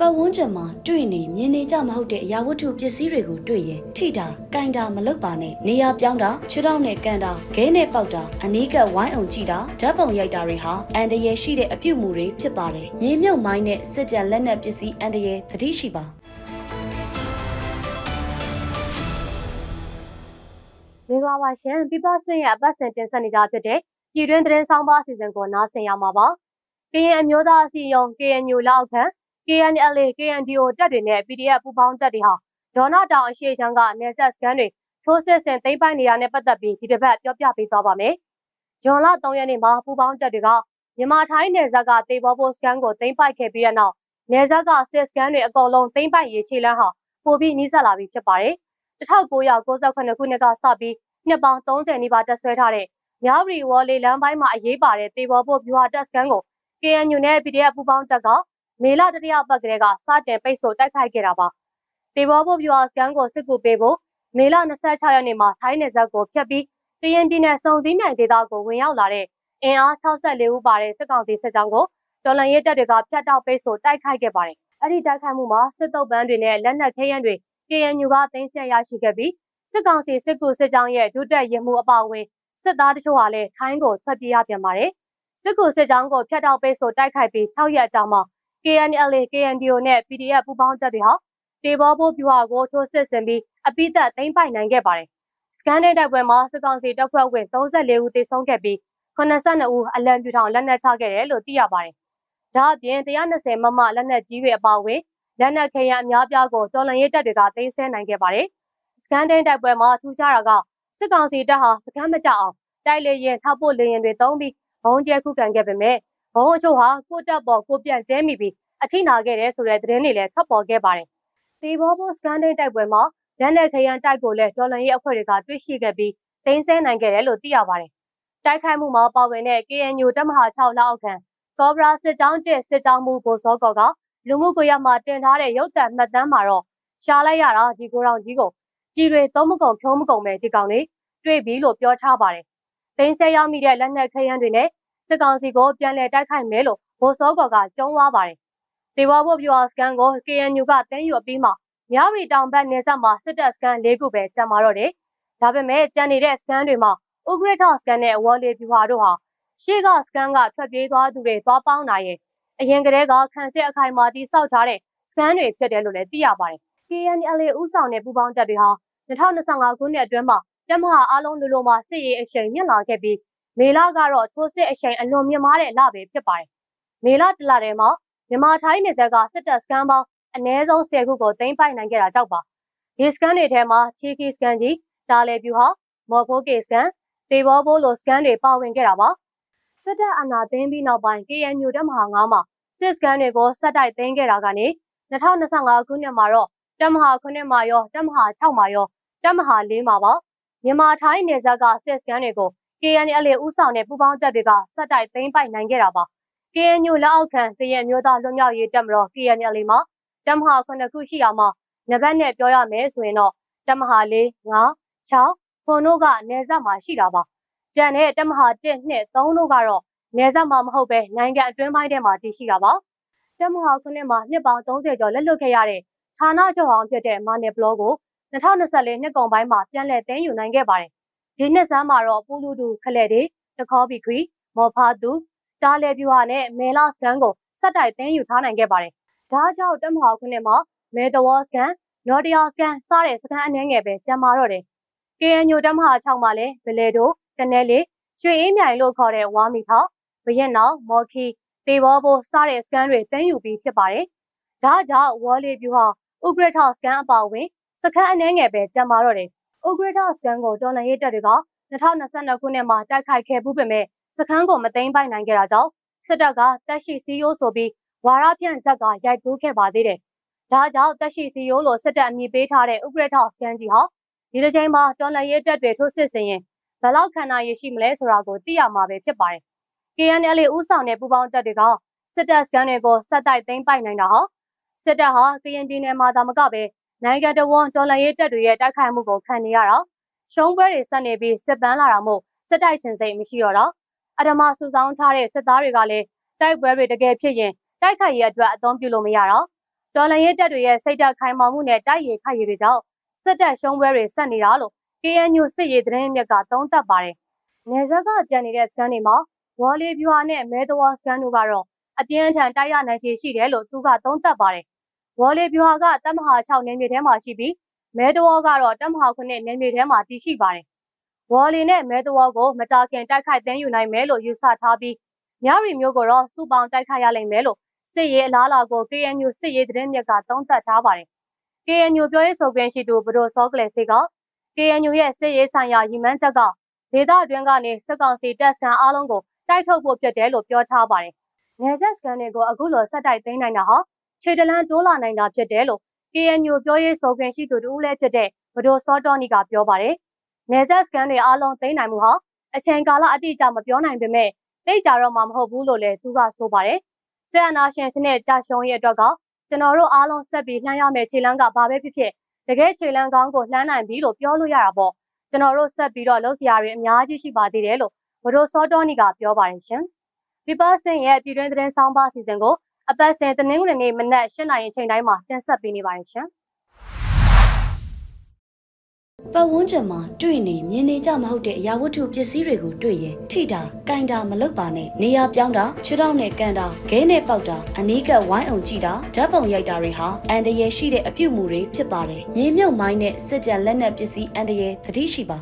ပတ်ဝန်းကျင်မှာတွေ့နေမြင်နေကြမဟုတ်တဲ့အရာဝတ္ထုပစ္စည်းတွေကိုတွေ့ရင်ထိတာ၊ကင်တာမလုပ်ပါနဲ့နေရာပြောင်းတာခြေထောက်နဲ့ကန်တာခဲနဲ့ပေါက်တာအနီးကပ်ဝိုင်းအောင်ကြည့်တာဓာတ်ပုံရိုက်တာတွေဟာအန်တရယ်ရှိတဲ့အပြုတ်မှုတွေဖြစ်ပါတယ်။မြေမြုပ်မိုင်းနဲ့စစ်ကြံလက်နက်ပစ္စည်းအန်တရယ်သတိရှိပါမင်္ဂလာပါရှင် People Spin ရဲ့အပတ်စဉ်တင်ဆက်နေကြဖြစ်တဲ့ပြည်တွင်းသတင်းဆောင်ပါအစီအစဉ်ကိုနားဆင်ရမှာပါ။ကရင်အမျိုးသားအစည်းအရုံး KNU လက်အောက်ခံ KNLA KNDO တပ်တွေနဲ့ PDF ပူးပေါင်းတပ်တွေဟာဒေါနာတောင်အရှိချမ်းကနေဆက်စကန်တွေထိုးစစ်ဆင်သိမ်းပိုက်နေရတဲ့ပတ်သက်ပြီးဒီတစ်ပတ်ပြောပြပေးသွားပါမယ်။ဂျွန်လ3ရက်နေ့မှာပူးပေါင်းတပ်တွေကမြန်မာထိုင်းနယ်စပ်ကတေဘောပိုစကန်ကိုသိမ်းပိုက်ခဲ့ပြီးတဲ့နောက်နယ်စပ်ကစစ်စကန်တွေအကုန်လုံးသိမ်းပိုက်ရေးခြေလမ်းဟာပိုပြီးနှိစက်လာပြီးဖြစ်ပါတယ်။1998ခုနှစ်ကစပြီးနှစ်ပေါင်း30နီးပါးတက်ဆွဲထားတဲ့မြောက်ရီဝေါ်လီလမ်းပိုင်းမှာအရေးပါတဲ့တေဘောပိုဗျူဟာတက်စကန်ကို KNU နဲ့ PDF ပူးပေါင်းတပ်က မေလတတိယပတ်ကလေးကစတင်ပိတ်ဆို့တိုက်ခိုက်ခဲ့တာပါ။တေဘောပိုဗျူဟာစကန်ကိုစစ်ကူပေးဖို့မေလ26ရက်နေ့မှာထိုင်းနယ်စပ်ကိုဖျက်ပြီးကရင်ပြည်နယ်စုံစည်းမြိုင်ဒေသကိုဝင်ရောက်လာတဲ့အင်အား64ဦးပါတဲ့စစ်ကောင်စီစစ်ကြောင်းကိုတော်လန်ရဲတပ်တွေကဖျက်တောက်ပိတ်ဆို့တိုက်ခိုက်ခဲ့ပါတယ်။အဲ့ဒီတိုက်ခိုက်မှုမှာစစ်တုပ်ပန်းတွေနဲ့လက်နက်ခဲယမ်းတွေ KNU ကသိမ်းဆည်းရရှိခဲ့ပြီးစစ်ကောင်စီစစ်ကူစစ်ကြောင်းရဲ့ဒုတက်ရင်မှုအပါအဝင်စစ်သားတချို့ဟာလည်းထိုင်းကိုထွက်ပြေးရပြန်ပါတယ်။စစ်ကူစစ်ကြောင်းကိုဖျက်တောက်ပိတ်ဆို့တိုက်ခိုက်ပြီး6ရက်အကြာမှာ KNLA KNDO နဲ့ PDF ပူးပေါင်းတပ်တွေဟာတေဘောဘိုးဗျူဟာကိုထိုးစစ်ဆင်ပြီးအပိသက်သိမ်းပိုက်နိုင်ခဲ့ပါတယ်။စကန်တဲ့တိုက်ပွဲမှာစစ်ကောင်စီတပ်ဖွဲ့ဝင်34ဦးသေဆုံးခဲ့ပြီး82ဦးအလံပြူထောင်လက်နက်ချခဲ့တယ်လို့သိရပါတယ်။ဒါအပြင်120မမလက်နက်ကြီးတွေအပါအဝင်လက်နက်ခဲယမ်းအများပြားကိုတော်လန်ရေးတပ်တွေကသိမ်းဆည်းနိုင်ခဲ့ပါတယ်။စကန်တဲ့တိုက်ပွဲမှာထူးခြားတာကစစ်ကောင်စီတပ်ဟာစကန်မကြအောင်တိုက်လေရင်ထောက်ပို့လေရင်တွေတုံးပြီးဘုံကျဲခုခံခဲ့ပေမဲ့ ဘုံအချို့ဟာကိုတက်ပေါ်ကိုပြန့်ကျဲမိပြီးအထိနာခဲ့တဲ့ဆိုတဲ့သတင်းတွေလည်းထွက်ပေါ်ခဲ့ပါတယ်။တေဘောဘောစကန်ဒိတ်တိုက်ပွဲမှာလက်နက်ခရန်တိုက်ကိုလည်းဒေါ်လန်ရေးအဖွဲ့တွေကတွေ့ရှိခဲ့ပြီးတင်းဆဲနိုင်ခဲ့တယ်လို့သိရပါတယ်။တိုက်ခိုက်မှုမှာပါဝင်တဲ့ KNU တပ်မဟာ6လက်အောက်ခံကောဘရာစစ်ကြောင်းတက်စစ်ကြောင်းမှုဘိုစောကောကလူမှုကွန်ရက်မှာတင်ထားတဲ့ရုပ်သံမှတ်တမ်းမှာတော့ရှားလိုက်ရတာဒီကိုယ်တော်ကြီးကိုကြီးတွေသုံးမကုံဖြုံးမကုံပဲဒီကောင်လေးတွေ့ပြီလို့ပြောထားပါတယ်။တင်းဆဲရောက်မိတဲ့လက်နက်ခရန်တွေနဲ့ စစ်ကောင်စီကိုပြန်လည်တိုက်ခိုက်မယ်လို့ဘိုစောကောကကြုံးဝါပါတယ်။ဒေဝဘုတ်ပြူစကန်ကို KNU ကတင်းယူပြီးမှမြောက်ရီတောင်ဘက်နေဆက်မှာစစ်တပ်စကန်၄ခုပဲကျန်မာတော့တယ်။ဒါပေမဲ့ကျန်နေတဲ့စကန်တွေမှာဥဂရထစကန်နဲ့ဝေါ်လီပြူဟာတို့ဟာရှေ့ကစကန်ကထွက်ပြေးသွားသူတွေသွားပေါင်းနိုင်ရင်အရင်ကတည်းကခန့်စစ်အခိုင်အမာတိစောက်ထားတဲ့စကန်တွေဖြစ်တယ်လို့လည်းသိရပါတယ်။ KNLA ဥဆောင်တဲ့ပူးပေါင်းတပ်တွေဟာ2025ခုနှစ်အတွင်းမှာတပ်မဟာအားလုံးလူလိုမှာစစ်ရေးအရှိန်မြင့်လာခဲ့ပြီး မေလကတော့ထိုးစစ်အရှိန်အလွန်မြင့်မားတဲ့လပဲဖြစ်ပါတယ်။မေလတလထဲမှာမြန်မာထိုင်းနယ်စပ်ကစစ်တပ်စကန်ပေါင်းအနည်းဆုံး10ခုကိုသိမ်းပိုက်နိုင်ခဲ့တာကြောက်ပါ။ဒီစကန်တွေထဲမှာချီကီစကန်ကြီးတာလေပြူဟာမော်ဖိုးကေစကန်တေဘောဘိုးလိုစကန်တွေပါဝင်ခဲ့တာပါ။စစ်တပ်အာဏာသိမ်းပြီးနောက်ပိုင်း KNU တပ်မဟာ9မှာစစ်စကန်တွေကိုဆက်တိုက်သိမ်းခဲ့တာကနေ2025ခုနှစ်မှာတော့တပ်မဟာ9မှာရောတပ်မဟာ6မှာရောတပ်မဟာ4မှာပါမြန်မာထိုင်းနယ်စပ်ကစစ်စကန်တွေကို KNL ဥဆောင်တဲ့ပူးပေါင်းတပ်တွေကဆက်တိုက်သိမ်းပိုက်နိုင်ခဲ့တာပါ KNU လက်အောက်ခံကရင်မျိုးသားလွတ်မြောက်ရေးတပ်မတော် KNL မှာတပ်မဟာ9ခုရှိရာမှာနံပါတ်နဲ့ပြောရမယ်ဆိုရင်တော့တပ်မဟာ4 5 6ဖွန်တို့ကနေဆက်မှာရှိတာပါကျန်တဲ့တပ်မဟာ1 2 3တို့ကတော့နေဆက်မှာမဟုတ်ပဲနိုင်ငံအတွင်းပိုင်းထဲမှာတည်ရှိတာပါတပ်မဟာ9မှာနှစ်ပေါင်း30ကျော်လက်လွတ်ခဲ့ရတဲ့ဌာနချုပ်အောင်ဖြစ်တဲ့မာနယ်ဘလော့ကို2024နှစ်ကုန်ပိုင်းမှာပြန်လည်သိမ်းယူနိုင်ခဲ့ပါတယ် ဒီနှစ်ဆန်းမှာတော့ပူလူတူခလက်တွေတခေါဘီခွီမော်ဖာတူတားလေပြူဟာနဲ့မဲလာစကန်ကိုစက်တိုက်သိမ်းယူထားနိုင်ခဲ့ပါတယ်ဒါကြောင့်တက်မဟာခုနှစ်မှာမဲတဝေါစကန်နော်တယာစကန်စတဲ့စကန်အနှဲငယ်ပဲကျန်မာတော့တယ် KNU တက်မဟာ6မှာလည်းဘလေတိုကနဲလေးရွှေအေးမြိုင်လို့ခေါ်တဲ့ဝါမီထောက်ဘရက်နောက်မော်ခီတေဘောဘိုစတဲ့စကန်တွေတင်းယူပြီးဖြစ်ပါတယ်ဒါကြောင့်ဝေါ်လီပြူဟာဥဂရထစကန်အပါဝင်စခန်းအနှဲငယ်ပဲကျန်မာတော့တယ် ဥဂရထစကန်ကိုတော်လန်ရေးတပ်တွေက2022ခုနှစ်မှာတိုက်ခိုက်ခဲ့မှုပေမဲ့စခန်းကိုမသိမ်းပိုက်နိုင်ခဲ့တာကြောင့်စစ်တပ်ကတက်ရှိစီယိုးဆိုပြီးဝါရဖြန့်ဇက်ကရိုက်ကူးခဲ့ပါသေးတယ်။ဒါကြောင့်တက်ရှိစီယိုးလို့စစ်တပ်အမည်ပေးထားတဲ့ဥပရထစကန်ကြီးဟာဒီတစ်ချိန်မှာတော်လန်ရေးတပ်တွေထိုးစစ်ဆင်ရင်ဘယ်လောက်ခန္ဓာရည်ရှိမလဲဆိုတာကိုသိရမှာပဲဖြစ်ပါတယ်။ KNL ဥဆောင်တဲ့ပူပေါင်းတပ်တွေကစစ်တပ်စကန်တွေကိုဆက်တိုက်သိမ်းပိုက်နိုင်တာဟာစစ်တပ်ဟာကရင်ပြည်နယ်မှာသာမကပဲ နိုင်ငံတော်ဝန်တော်လန်ရေးတပ်တွေရဲ့တိုက်ခိုက်မှုကိုခံနေရတာရှုံးပွဲတွေဆက်နေပြီးစစ်ပန်းလာတာမို့စစ်တိုက်ချင်စိတ်မရှိတော့တော့အဓမ္မစုဆောင်းထားတဲ့စစ်သားတွေကလည်းတိုက်ပွဲတွေတကယ်ဖြစ်ရင်တိုက်ခိုက်ရေးအတွက်အသုံးပြုလို့မရတော့တော်လန်ရဲတပ်တွေရဲ့စိတ်ဓာတ်ခိုင်မာမှုနဲ့တိုက်ရခိုက်ရည်တွေကြောင့်စစ်တပ်ရှုံးပွဲတွေဆက်နေတာလို့ KNU စစ်ရေးသတင်းမြစ်ကသုံးသပ်ပါတယ်။နေဇက်ကကြံနေတဲ့စကန်တွေမှာဝေါ်လီဗျူဟာနဲ့မဲတဝါစကန်တို့ကတော့အပြင်းအထန်တိုက်ရနိုင်ခြေရှိတယ်လို့သူကသုံးသပ်ပါတယ်။ ဝေါ်လီဗျူဟာကတပ်မဟာ6နေမြေထဲမှာရှိပြီးမဲတဝါကတော့တပ်မဟာ9နေမြေထဲမှာတည်ရှိပါတယ်။ဝေါ်လီနဲ့မဲတဝါကိုမကြာခင်တိုက်ခိုက်သိမ်းယူနိုင်မယ်လို့ယူဆထားပြီးမြရီမျိုးကိုတော့စုပေါင်းတိုက်ခိုက်ရလိမ့်မယ်လို့စစ်ရေးအလားအလာကို KNU စစ်ရေးသတင်းမြစ်ကသုံးသပ်ထားပါတယ်။ KNU ပြောရေးဆိုခွင့်ရှိသူဘဒိုစောကလေးစေက KNU ရဲ့စစ်ရေးဆိုင်ရာရည်မှန်းချက်ကဒေသအတွင်းကနေစစ်ကောင်စီတပ်စခန်းအားလုံးကိုတိုက်ထုတ်ဖို့ဖြစ်တယ်လို့ပြောထားပါတယ်။နယ်စပ်စခန်းတွေကိုအခုလိုဆက်တိုက်သိမ်းနိုင်တာဟာ ခြေတလန်းတိုးလာနိုင်တာဖြစ်တယ်လို့ KNU ပြောရေးဆိုခွင့်ရှိသူတူဦးလည်းဖြစ်တဲ့ဘဒိုစောတော်နီကပြောပါတယ်။နယ်စပ်စခန်းတွေအားလုံးသိမ်းနိုင်မှုဟာအချိန်ကာလအတိအကျမပြောနိုင်ပေမဲ့သိကြတော့မှမဟုတ်ဘူးလို့လည်းသူကဆိုပါတယ်။ဆက်အနာရှင်စနစ်ကြာရှုံးရဲ့အတွက်ကကျွန်တော်တို့အားလုံးဆက်ပြီးလှမ်းရမယ့်ခြေလမ်းကဘာပဲဖြစ်ဖြစ်တကယ်ခြေလမ်းကောင်းကိုလှမ်းနိုင်ပြီလို့ပြောလို့ရတာပေါ့ကျွန်တော်တို့ဆက်ပြီးတော့လုပ်စရာတွေအများကြီးရှိပါသေးတယ်လို့ဘဒိုစောတော်နီကပြောပါတယ်ရှင်။ People Spin ရဲ့ပြည်တွင်းသတင်းဆောင်ပါအစီအစဉ်ကို အပတ်စဉ်တင်းငွေနေ့မနက်၈နာရီအချိန်တိုင်းမှာတင်ဆက်ပေးနေပါတယ်ရှင်။ပတ်ဝန်းကျင်မှာတွေ့နေမြင်နေကြမဟုတ်တဲ့အရာဝတ္ထုပစ္စည်းတွေကိုတွေ့ရင်ထိတာ၊ကင်တာမလုပ်ပါနဲ့နေရာပြောင်းတာခြေထောက်နဲ့ကန်တာခဲနဲ့ပေါက်တာအနီးကပ်ဝိုင်းအောင်ကြည့်တာဓာတ်ပုံရိုက်တာတွေဟာအန္တရာယ်ရှိတဲ့အပြုအမူတွေဖြစ်ပါတယ်မြေမြုပ်မိုင်းနဲ့စစ်ကြံလက်နက်ပစ္စည်းအန္တရာယ်သတိရှိပါ